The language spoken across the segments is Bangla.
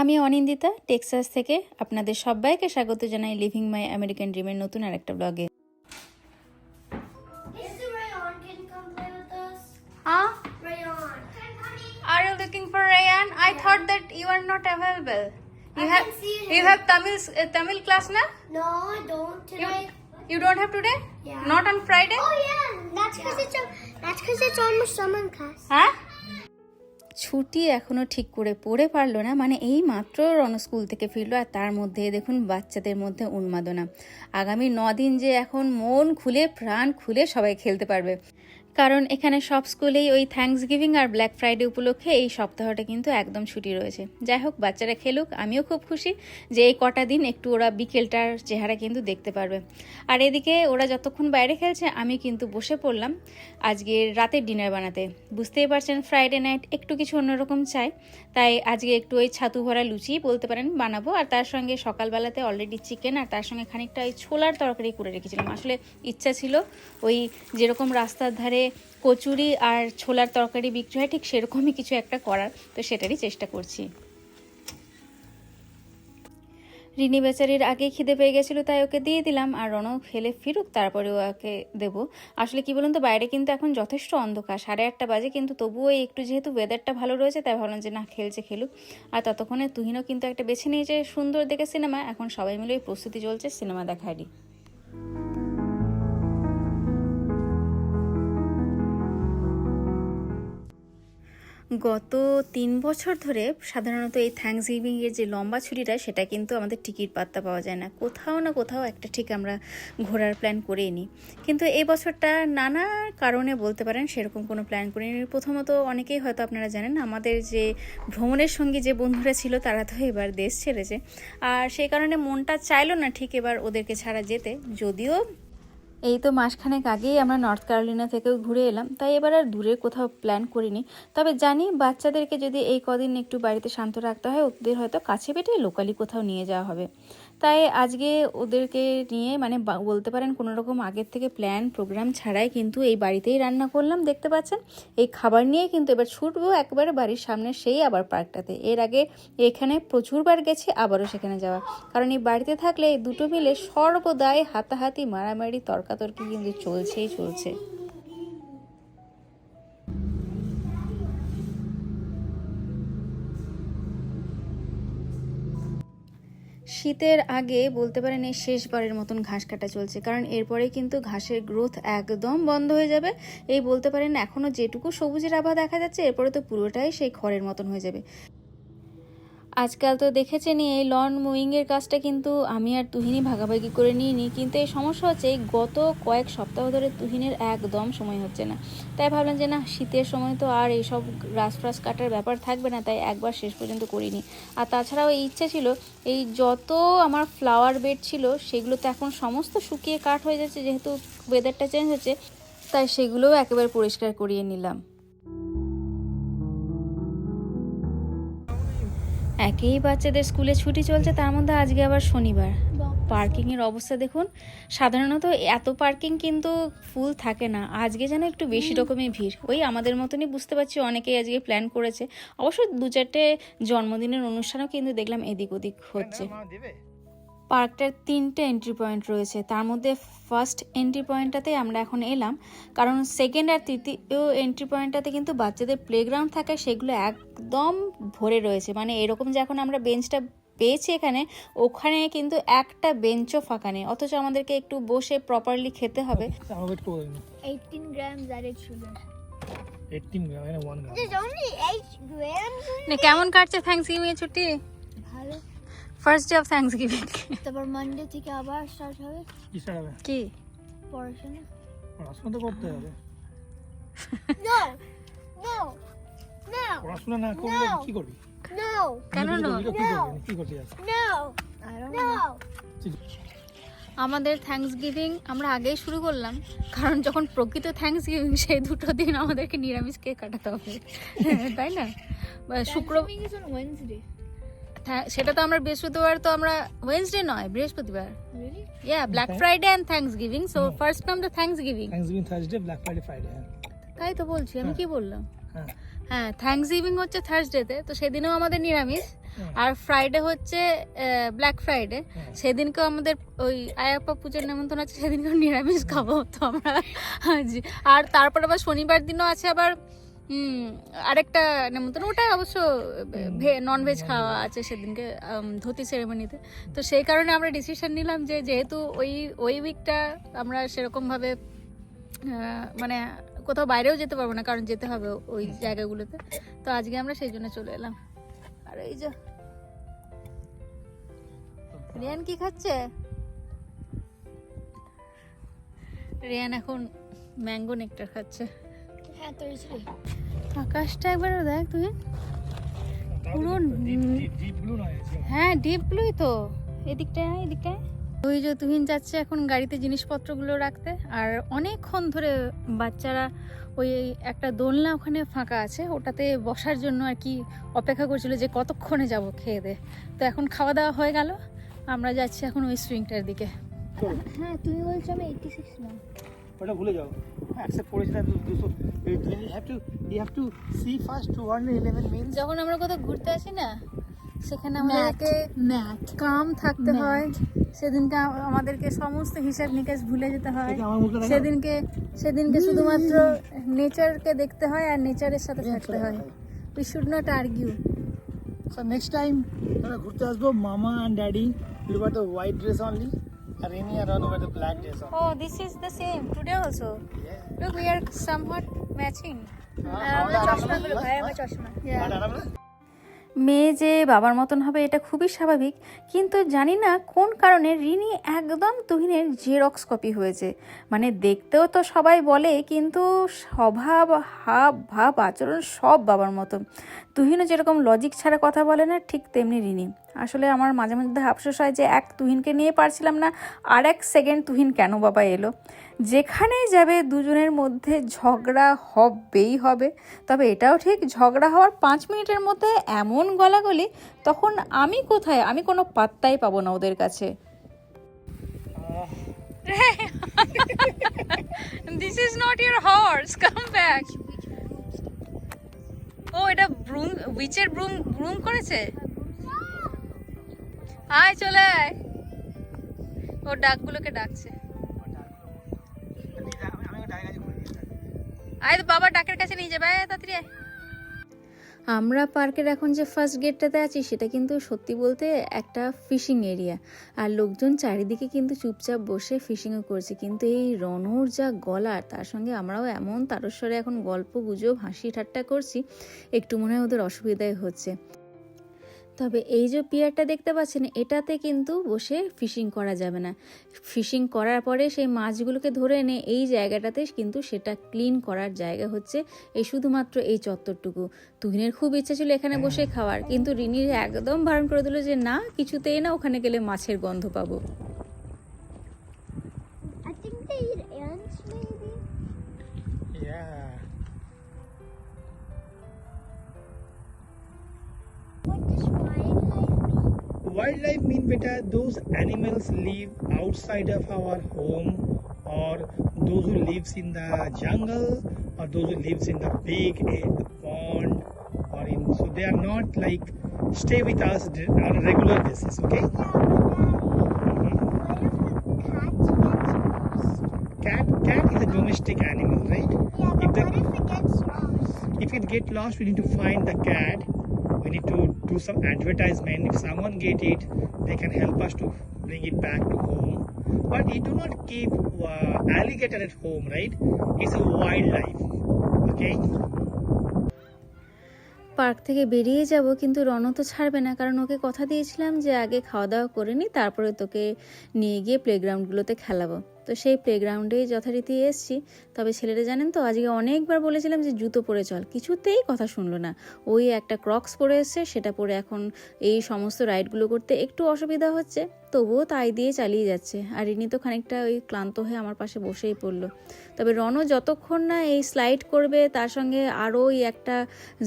আমি অনিন্দিতা টেক্সাস থেকে আপনাদের সবাইকে স্বাগত জানাই লিভিং মাই আমেরিকান ড্রিমের নতুন আরেকটা ব্লগে Is Rayon can come play with us? Ah, Rayon. are you looking for Rayan? I yeah. thought that you are not available. You I have can see you have Tamil uh, Tamil class na? No, I don't You, today. you don't have today? Yeah. Not on Friday? Oh yeah, that's because yeah. it's a, that's because it's on my summer class. হ্যাঁ ছুটি এখনও ঠিক করে পড়ে পারল না মানে এই মাত্র রণ স্কুল থেকে ফিরলো আর তার মধ্যে দেখুন বাচ্চাদের মধ্যে উন্মাদনা। আগামী নদিন যে এখন মন খুলে, প্রাণ খুলে সবাই খেলতে পারবে। কারণ এখানে সব স্কুলেই ওই থ্যাঙ্কস গিভিং আর ব্ল্যাক ফ্রাইডে উপলক্ষে এই সপ্তাহটা কিন্তু একদম ছুটি রয়েছে। যাই হোক, বাচ্চারা খেলুক, আমিও খুব খুশি যে এই কটা দিন একটু ওরা বিকেলটার চেহারা কিন্তু দেখতে পারবে। আর এদিকে ওরা যতক্ষণ বাইরে খেলছে, আমি কিন্তু বসে পড়লাম আজকে রাতের ডিনার বানাতে। বুঝতেই পারছেন ফ্রাইডে নাইট একটু কিছু অন্যরকম চাই। তাই আজকে একটু ওই ছাতু ভরা লুচি বলতে পারেন বানাবো। আর তার সঙ্গে সকালবেলাতে অলরেডি চিকেন আর তার সঙ্গে খানিকটা ওই ছোলার তরকারি করে রেখেছিলাম। আসলে ইচ্ছা ছিল ওই যেরকম রাস্তার ধারে কচুরি আর ছোলার তরকারি বিক্রি হয়, ঠিক সেরকমই কিছু একটা করার, তো সেটারই চেষ্টা করছি। রিনি বেচারির আগে খিদে পেয়ে গেছিল, তাই ওকে দিয়ে দিলাম, আর রনও খেলে ফিরুক তারপরে ওকে দেব। আসলে কি বলুন তো, বাইরে কিন্তু এখন যথেষ্ট অন্ধকার, সাড়ে আটটা বাজে, কিন্তু তবুও একটু যেহেতু ওয়েদারটা ভালো রয়েছে, তাই ভাবলাম যে না, খেলছে খেলুক। আর ততক্ষণে তুহিনও কিন্তু একটা বেছে নিয়েছে সুন্দর দেখে সিনেমা, এখন সবাই মিলে প্রস্তুতি চলছে, সিনেমা দেখারই গত তিন বছর ধরে সাধারণত এই থ্যাংকস গিভিংয়ের যে লম্বা ছুটিটা, সেটা কিন্তু আমাদের টিকিট পাত্তা পাওয়া যায় না। কোথাও না কোথাও একটা ঠিক আমরা ঘোরার প্ল্যান করেই নিই। কিন্তু এই বছরটা নানা কারণে বলতে পারেন সেরকম কোনো প্ল্যান করে করিনি। প্রথমত অনেকেই হয়তো আপনারা জানেন, আমাদের যে ভ্রমণের সঙ্গে যে বন্ধুরা ছিল, তারা তো এবার দেশ ছেড়েছে। আর সেই কারণে মনটা চাইলো না ঠিক এবার ওদেরকে ছাড়া যেতে। যদিও এই তো মাসখানেক আগেই আমরা নর্থ ক্যারোলিনা থেকেও ঘুরে এলাম, তাই এবার আর দূরের কোথাও প্ল্যান করিনি। তবে জানি বাচ্চাদেরকে যদি এই কদিন একটু বাড়িতে শান্ত রাখতে হয়, ওদের হয়তো কাছে পেটে লোকালি কোথাও নিয়ে যাওয়া হবে। তাই আজকে ওদেরকে নিয়ে মানে বলতে পারেন কোনো রকম আগের থেকে প্ল্যান, প্রোগ্রাম ছাড়াই কিন্তু এই বাড়িতেই রান্না করলাম, দেখতে পাচ্ছেন? এই খাবার নিয়ে কিন্তু এবার ছুটবো একবারে বাড়ির সামনে সেই আবার পার্কটাতে। এর আগে এখানে প্রচুরবার গেছি, আবারও সেখানে যাওয়া কারণ এই বাড়িতে থাকলে দুটো মিলে সর্বদাই হাতাহাতি, মারামারি তর্কাতর্কি কিন্তু চলছেই চলছে। শীতের আগে বলতে পারেন এই শেষবারের মতন ঘাস কাটা চলছে, কারণ এরপরে কিন্তু ঘাসের গ্রোথ একদম বন্ধ হয়ে যাবে। এই বলতে পারেন এখনও যেটুকু সবুজের আভা দেখা যাচ্ছে, এরপরে তো পুরোটাই সেই খড়ের মতন হয়ে যাবে। আজকাল তো দেখেছেনই এই লন মুইংয়ের কাজটা কিন্তু আমি আর তুহিনই ভাগাভাগি করে নিয়ে নিই কিন্তু এই সমস্যা হচ্ছে এই গত কয়েক সপ্তাহ ধরে তুহিনের একদম সময় হচ্ছে না। তাই ভাবলাম যে না, শীতের সময় তো আর এইসব রাস ফ্রাস কাটার ব্যাপার থাকবে না, তাই একবার শেষ পর্যন্ত করিনি। আর তাছাড়াও এই ইচ্ছে ছিল, এই যত আমার ফ্লাওয়ার বেড ছিল, সেগুলো তো এখন সমস্ত শুকিয়ে কাঠ হয়ে যাচ্ছে, যেহেতু ওয়েদারটা চেঞ্জ হচ্ছে, তাই সেগুলোও একেবারে পরিষ্কার করিয়ে নিলাম। একেই বাচ্চাদের স্কুলে ছুটি চলছে তার মধ্যে আজকে আবার শনিবার। পার্কিংয়ের অবস্থা দেখুন সাধারণত এত পার্কিং কিন্তু ফুল থাকে না। আজকে যেন একটু বেশি রকমের ভিড়। ওই আমাদের মতনই বুঝতে পারছি অনেকেই আজকে প্ল্যান করেছে। অবশ্য দু চারটে জন্মদিনের অনুষ্ঠানও কিন্তু দেখলাম এদিক ওদিক হচ্ছে। পার্কটার তিনটে এন্ট্রি পয়েন্ট রয়েছে। তার মধ্যে ফার্স্ট এন্ট্রি পয়েন্টটাতে আমরা এখন এলাম। কারণ সেকেন্ড আর তৃতীয় এন্ট্রি পয়েন্টটাতে কিন্তু বাচ্চাদের প্লেগ্রাউন্ড থাকে সেগুলো একদম ভরে রয়েছে। মানে এরকম যে এখন আমরা বেঞ্চটা পেয়েছি এখানে ওখানে কিন্তু একটা বেঞ্চও ফাঁকা নেই। অথচ আমাদেরকে একটু বসে প্রপারলি খেতে হবে। আমার ওয়েট করে দিন। 18 grams added sugar. 18 গ্রাম এখানে 1 গ্রাম There's only 8 grams. না কেমন কাটছে? থ্যাংকস গিভিং ছুটি first day of Thanksgiving তারপর মানডে থেকে আবার স্টার্ট হবে? কি স্টার্ট হবে? কি? পড়াশোনা? পড়াশোনা তো করতে হবে! পড়াশোনা না করলে কি করবি! কেন না? কি! আমাদের থ্যাঙ্কস গিভিং আমরা আগেই শুরু করলাম কারণ যখন প্রকৃত থ্যাঙ্কস গিভিং সেই দুটো দিন আমাদেরকে নিরামিষ কেক কাটাতে হবে। তাই না? শুক্র সেটা তো আমরা বৃহস্পতিবার তো আমরা ওয়েনসডে নয় বৃহস্পতিবার। Yeah Black Friday and Thanksgiving so first come the Thanksgiving Thanksgiving Thursday Black Friday Friday তাই তো বলছি আমি হ্যাঁ। কি বললাম? হ্যাঁ। থ্যাংকস গিভিং হচ্ছে থার্সডেতে তো সেদিনও আমাদের নিরামিষ। আর ফ্রাইডে হচ্ছে ব্ল্যাক ফ্রাইডে। সেদিনকেও আমাদের ওই আয়াপ্পা পুজোর নেমন্তন্ন আছে সেদিনকেও নিরামিষ খাব। তো আমরা। আর তারপর আবার শনিবার দিনও আছে আবার আরেকটা নেমন্তন্ন ওটাই অবশ্য নন ভেজ খাওয়া আছে সেদিনকে ধুতি সেরেমনিতে তো সেই কারণে আমরা ডিসিশন নিলাম যে যেহেতু ওই ওই উইকটা আমরা সেরকমভাবে মানে কোথাও বাইরেও যেতে পারব না কারণ যেতে হবে ওই জায়গাগুলোতে। তো আজকে আমরা সেই জন্য চলে এলাম। আর এই যে রিয়ান কি খাচ্ছে? রিয়ান এখন ম্যাঙ্গো নেকটার খাচ্ছে। আকাশটা একবার দেখ তুই। পুরো হ্যাঁ ডিপ ব্লুই তো। এদিকটায় এদিকটায় ওই যে তুহিন যাচ্ছে এখন গাড়িতে জিনিসপত্রগুলো রাখতে আর অনেকক্ষণ ধরে বাচ্চারা ওই একটা দোলনা ওখানে ফাঁকা আছে ওটাতে বসার জন্য আর কি অপেক্ষা করছিল যে কতক্ষণে যাব খেয়ে দে। তো এখন খাওয়া দাওয়া হয়ে গেল আমরা যাচ্ছি এখন ওই সুইংটার দিকে। হ্যাঁ তুমি বলছো আমি এইটি সিক্স না। ওটা ভুলে যাও। অ্যাকসেপ্ট করেছিলাম দুশো you have to you have to see first two hundred eleven means যখন আমরা কোথাও ঘুরতে আসি না সেখানে আমাদেরকে ম্যাট কাম থাকতে হয়। সেদিনকে আমাদেরকে সমস্ত হিসাব নিকাশ ভুলে যেতে হয়। সেদিনকে সেদিনকে শুধুমাত্র নেচারকে দেখতে হয় আর নেচারের সাথে থাকতে হয়। We should not argue So next time আমরা ঘুরতে আসব মামা and daddy will wear the white dress only Reni R Ranu wear the black dress only. Oh, this is the same today also. Yeah. Look, we are somewhat matching. আরাম না? মেয়ে যে বাবার মতন হবে এটা খুবই স্বাভাবিক কিন্তু জানি না কোন কারণে রিনি একদম তুহিনের জেরক্স কপি হয়েছে মানে দেখতেও তো সবাই বলে কিন্তু স্বভাব হাব ভাব আচরণ সব বাবার মতন তুহিনও যেরকম লজিক ছাড়া কথা বলে না ঠিক তেমনি রিনি আসলে আমার মাঝে মধ্যে আফসোস হয় যে এক তুহিনকে নিয়ে পারছিলাম না, আর এক সেকেন্ড তুহিন কেন বাবা এলো? যেখানেই যাবে দুজনের মধ্যে ঝগড়া হবেই হবে। তবে এটাও ঠিক, ঝগড়া হওয়ার পাঁচ মিনিটের মধ্যে এমন গলাগলি, তখন আমি কোথায়? আমি কোনো পাত্তাই পাবো না ওদের কাছে। This is not your horse come back ও, এটা ব্রুম উইচের ব্রুম ব্রুম করেছে? আয়, চলে আয়। ও ডাকগুলোকে ডাকছে। ওর। আয় তো বাবা, ডাকের কাছে নিয়ে যাবে। তাড়াতাড়ি আয়। আমরা পার্কের এখন যে ফার্স্ট গেটটাতে আছি, সেটা কিন্তু সত্যি বলতে একটা ফিশিং এরিয়া আর লোকজন চারিদিকে কিন্তু চুপচাপ বসে ফিশিংও করছে। কিন্তু এই রনর যা গলার তার সঙ্গে আমরাও এমন তারস্বরে এখন গল্প গুজব, হাসি ঠাট্টা করছি, একটু মনে হয় ওদের অসুবিধাই হচ্ছে। তবে এই যে পিয়ারটা দেখতে পাচ্ছেন এটাতে কিন্তু বসে ফিশিং করা যাবে না ফিশিং করার পরে সেই মাছগুলোকে ধরে এনে এই জায়গাটাতে কিন্তু সেটা ক্লিন করার জায়গা হচ্ছে এই শুধুমাত্র এই চত্বরটুকু তুহিনের খুব ইচ্ছা ছিল এখানে বসে খাওয়ার কিন্তু রিনির একদম বারণ করে দিল যে না কিছুতেই না ওখানে গেলে মাছের গন্ধ পাবো. Yeah. Wildlife mean beta those animals live outside of our home or those who lives in the jungle or those who lives in the big the pond or in so they are not like stay with us on a regular basis okay? Yeah, what if a cat cat is a domestic animal right? Yeah, if the what if it gets lost? if it get lost we need to find the cat. We need to do some advertisement if someone get it they can help us to bring it back to home but you do not keep uh, alligator at home right it's a wildlife okay park থেকে বেরিয়ে যাব কিন্তু রণ তো ছাড়বে না কারণ ওকে কথা দিয়েছিলাম যে আগে খাওয়া দাওয়া করে নি তারপরে তোকে নিয়ে গিয়ে প্লেগ্রাউন্ডগুলোতে খেলাবো তো সেই প্লেগ্রাউন্ডেই যথারীতি এসছি। তবে ছেলেরা জানেন তো, আজকে অনেকবার বলেছিলাম যে জুতো পরে চল। কিছুতেই কথা শুনলো না। ওই একটা ক্রক্স পরে এসছে, সেটা পরে এখন এই সমস্ত রাইডগুলো করতে একটু অসুবিধা হচ্ছে। তবুও তাই দিয়ে চালিয়ে যাচ্ছে। আর রিনি তো খানিকটা ওই ক্লান্ত হয়ে আমার পাশে বসেই পড়ল। তবে রনও যতক্ষণ না এই স্লাইড করবে তার সঙ্গে আরও ওই একটা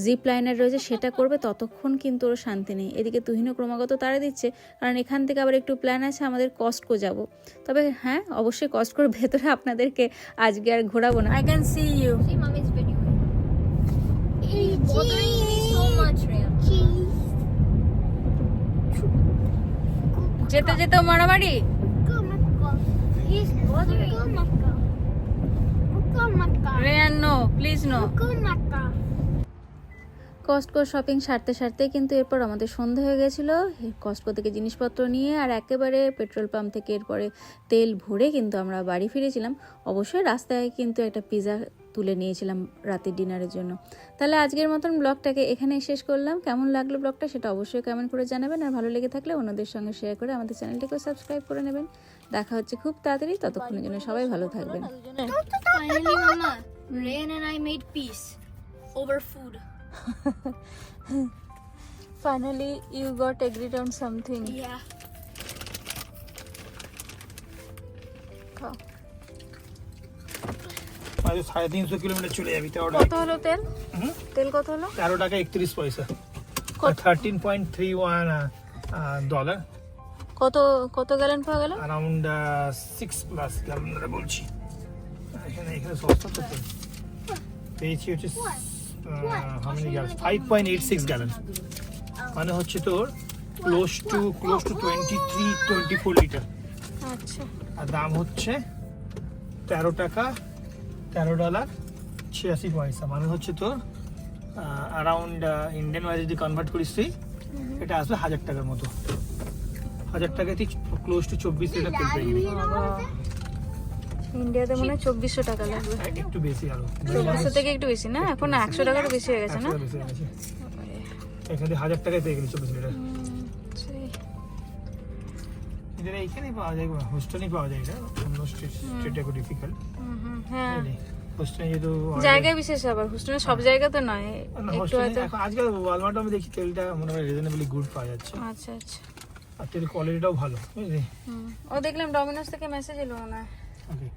জিপ লাইনার রয়েছে সেটা করবে ততক্ষণ কিন্তু ওর শান্তি নেই। এদিকে তুহিনও ক্রমাগত তাড়া দিচ্ছে কারণ এখান থেকে আবার একটু প্ল্যান আছে আমাদের কস্টকো যাব। তবে হ্যাঁ অবশ্যই কস্টকোর ভেতরে আপনাদেরকে আজকে আর ঘোরাবো না। I can see you video. Eat bothering me so much, Rhea. যেতে যেতে মারামারি? নো প্লিজ কস্টকো শপিং সারতে সারতে কিন্তু এরপর আমাদের সন্ধে হয়ে গেছিল। কস্টকো থেকে জিনিসপত্র নিয়ে আর একেবারে পেট্রোল পাম্প থেকে এরপরে তেল ভরে কিন্তু আমরা বাড়ি ফিরেছিলাম। অবশ্যই রাস্তায় কিন্তু একটা পিৎজা তুলে নিয়েছিলাম রাতের ডিনারের জন্য। তাহলে আজকের মতন ব্লগটাকে এখানেই শেষ করলাম। কেমন লাগল ব্লগটা সেটা অবশ্যই কমেন্ট করে জানাবেন। আর ভালো লেগে থাকলে অন্যদের সঙ্গে শেয়ার করে আমাদের চ্যানেলটিকেও সাবস্ক্রাইব করে নেবেন। দেখা হচ্ছে খুব তাড়াতাড়ি। ততক্ষণের জন্য সবাই ভালো থাকবেন। Finally, Rayan and I made peace over food. Finally you got agreed on something Yeah. সাড়ে তিনশো কিলোমিটার চলে যাবি তেরো কত হলো তেল? হুম? তেল কত হলো? তেরো টাকা একত্রিশ পয়সা? Thirteen point three one dollar কত কত গ্যালন পাওয়া গেল? অ্যারাউন্ড সিক্স প্লাস গ্যালন বলছি। এখানে এখানে সস্তা তো তেল। পেয়েছি হচ্ছে হামিনি gallon five point eight six gallon মানে হচ্ছে তোর close to close to twenty three twenty four litre আচ্ছা। আর দাম হচ্ছে তেরো টাকা তেরো ডলার ছিয়াশি পয়সা। মানে হচ্ছে তোর অ্যারাউন্ড ইন্ডিয়ান ওয়াইজ যদি কনভার্ট করিস তুই এটা আসবে হাজার টাকার মতো। হাজার টাকা তুই ক্লোজ টু চব্বিশ লিটার তেল পেয়ে যাবি। ইন্ডিয়াতে মনে হয় চব্বিশশো টাকা লাগবে। আর একটু বেশি আরও। চব্বিশশো থেকে একটু বেশি না? এখন একশো টাকারও বেশি হয়ে গেছে না? এখানে হাজার টাকায় পেয়ে গেলি চব্বিশ লিটার। এদের এইখানেই পাওয়া যায় হোস্টেলেই পাওয়া যায় এটা অন্য স্টেট একটু ডিফিকাল্ট হ্যাঁ। হোস্টেলে যেহেতু জায়গায় বিশেষ আবার হোস্টেলে সব জায়গাতে নয় না, একটু hostel হয়তো এখন আজকাল ওয়ালমার্ট আমি দেখি তেলটা মনে হয় রিজনেবলি গুড পাওয়া যাচ্ছে। আচ্ছা আচ্ছা। আর তেল কোয়ালিটিটাও ভালো বুঝলি? ও দেখলাম ডমিনোস থেকে মেসেজ এলো না ওকে